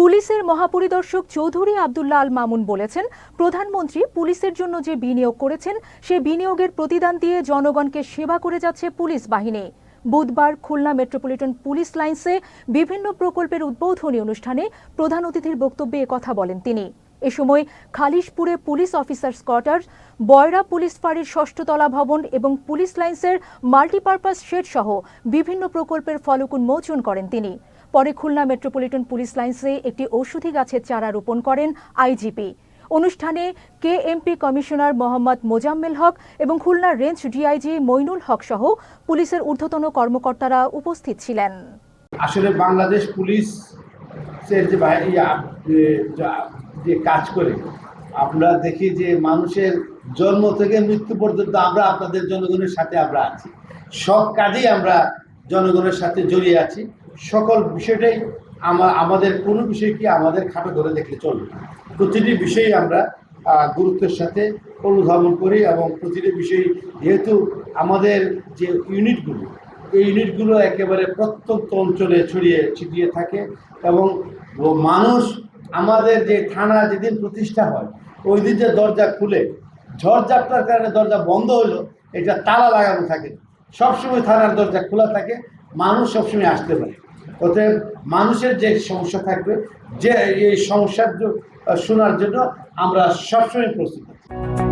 পুলিশের মহাপরিদর্শক চৌধুরী আবদুল্লাহ আল মামুন বলেছেন, প্রধানমন্ত্রী পুলিশের জন্য যে বিনিয়োগ করেছেন, সে বিনিয়োগের প্রতিদান দিয়ে জনগণকে সেবা করে যাচ্ছে পুলিশ বাহিনী। বুধবার খুলনা মেট্রোপলিটন পুলিশ লাইন্সে বিভিন্ন প্রকল্পের উদ্বোধনী অনুষ্ঠানে প্রধান অতিথির বক্তব্যে কথা বলেন তিনি। এ সময় খালিশপুরে পুলিশ অফিসার্স কোয়ার্টার, বয়রা পুলিশ ফাঁড়ির ষষ্ঠতলা ভবন এবং পুলিশ লাইন্সের মাল্টিপারপাস শেড সহ বিভিন্ন প্রকল্পের ফলক উন্মোচন করেন তিনি। পরে খুলনা মেট্রোপলিটন পুলিশ লাইন্সে একটি ঔষধি গাছের চারা রোপণ করেন আইজিপি। অনুষ্ঠানে কেএমপি কমিশনার মোহাম্মদ মোজাম্মেল হক এবং খুলনা রেঞ্জ ডিআইজি মইনুল হক সহ পুলিশের ঊর্ধ্বতন কর্মকর্তারা উপস্থিত ছিলেন। আসলে বাংলাদেশ পুলিশ যে কাজ করে, আমরা দেখি যে মানুষের জন্ম থেকে মৃত্যু পর্যন্ত আমরা আপনাদের জনগণের সাথে আমরা আছি। সব কাজেই আমরা জনগণের সাথে জড়িয়ে আছি। সকল বিষয়টাই আমা- আমাদের, কোনো বিষয় কি আমাদের খাটো ধরে দেখলে চলবে। প্রতিটি বিষয়ে আমরা গুরুত্বের সাথে অনুধাবন করি এবং প্রতিটি বিষয় যেহেতু আমাদের যে ইউনিটগুলো, এই ইউনিটগুলো একেবারে প্রত্যন্ত অঞ্চলে ছড়িয়ে ছিটিয়ে থাকে এবং মানুষ আমাদের যে থানা যেদিন প্রতিষ্ঠা হয়, ওই দিন যে দরজা খুলে ঝড়ঝাপটার কারণে দরজা বন্ধ হলো এটা তালা লাগানো থাকে সবসময় থানার দরজা খোলা থাকে মানুষ সবসময় আসতে পারে। অতএব মানুষের যে সমস্যা থাকবে, যে এই সমস্যার শোনার জন্য আমরা সবসময় প্রস্তুত আছি